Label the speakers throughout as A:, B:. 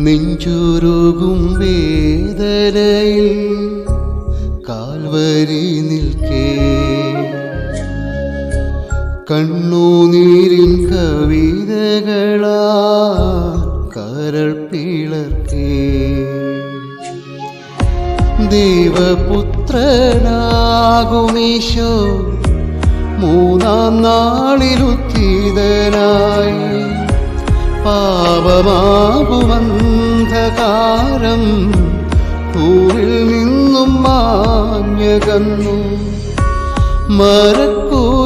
A: നെഞ്ചുരുകും വേദനയിൽ കാൽവരി നിൽക്കേ. കണ്ണുനീരിൻ കവിതകളാ കരൾ പിളർക്കേ. ദേവപുത്രനാകുമീശോ മൂന്നാം നാളിലുത്തീതനായി പാപമാകുവന്ധകാരം. പൂവിൽ നിന്നും മാഞ്ഞകന്നു മരക്കൂരിശേറി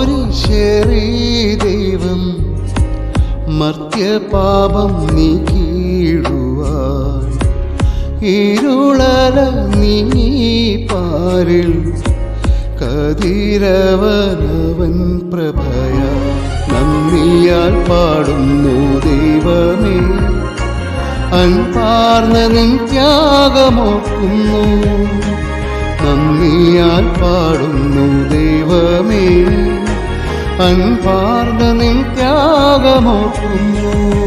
A: ദൈവം മർത്യപാപം നീക്കിയിടുവാൻ. ഇരുളര നീ പാരിൽ കതിരവനവൻ പ്രഭയ. നന്ദിയാൽ പാടുന്നു ദൈവമേ. അൻപാർന്ന നിൻ ത്യാഗമോക്കുന്നു നന്ദിയാൽ പാടുന്നു ദൈവമേ. അൻപാർന്ന നിൻ ത്യാഗമോക്കുന്നു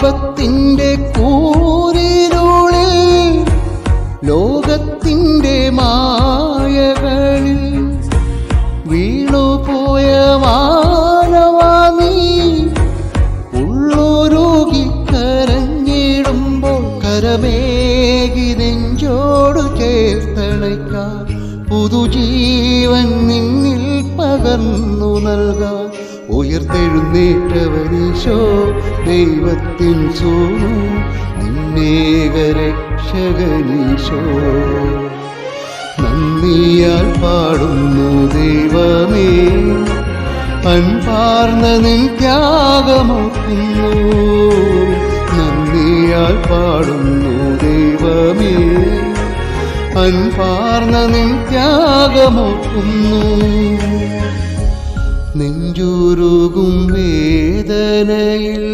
A: പാപത്തിന്റെ കൂരിരുളിൽ ലോകത്തിന്റെ മായകളിൽ വീണുപോയ മാനവാ നീ ഉള്ളൊരുകി കരഞ്ഞിടുമ്പോൾ കരമേകി നെഞ്ചോട് ചേർത്തണയ്ക്കാൻ പുതുജീവൻ നിന്നിൽ പകർന്നു നൽകാൻ ഉയർത്തെഴുന്നേറ്റവനീശോ ദൈവത്തിൻ സോനു നിന്നേകരക്ഷകനീശോ. നന്ദിയാൽ പാടുന്നു ദൈവമേ അൻപാർന്ന നിൻ ത്യാഗമോക്കുന്നു നന്ദിയാൽ പാടുന്നു ദൈവമേ അൻപാർന്ന നിൻ ത്യാഗമോക്കുന്നു നെഞ്ചുരുകും വേദനയിൽ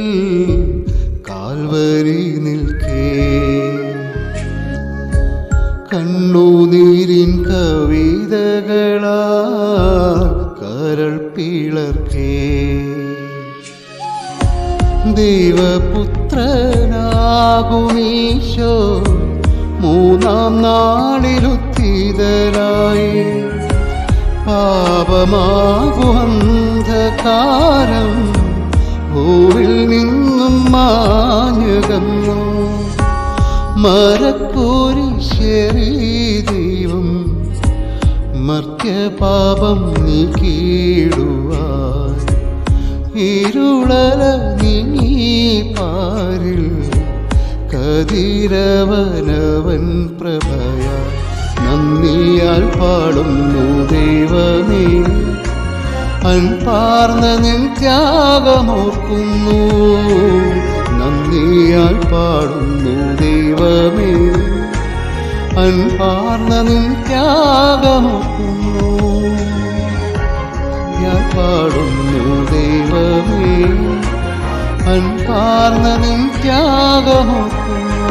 A: കാൽവരി നിൽക്കേ. കണ്ണുനീരിൻ കവിതകളാ കരൾ പിളർക്കേ. ദൈവപുത്രനാകുമീശോ മൂന്നാം നാളിലുത്തിതരായി നാളിലുത്തീതരായി പാപമാകുവന്ധകാരം ഭൂവിൽ നിന്നും മാഞ്ഞകന്നു. മരക്കൂരിശേറി ദൈവം മർത്യപാപം നീക്കിയിടുവാൻ. ഇരുളല നീ പാരിൽ കതിരവനവൻ പ്രഭയ. നന്ദിയാൽ പാടുന്നു ദൈവമേ. അൻപാർന്ന നിൻ ത്യാഗമോർക്കുന്നു. നന്ദിയാൽ പാടുന്നു ദൈവമേ. അൻപാർന്ന നിൻ ത്യാഗമോർക്കുന്നു. ഞാൻ പാടുന്നു ദൈവമേ. അൻപാർന്ന നിൻ ത്യാഗമോർക്കുന്നു.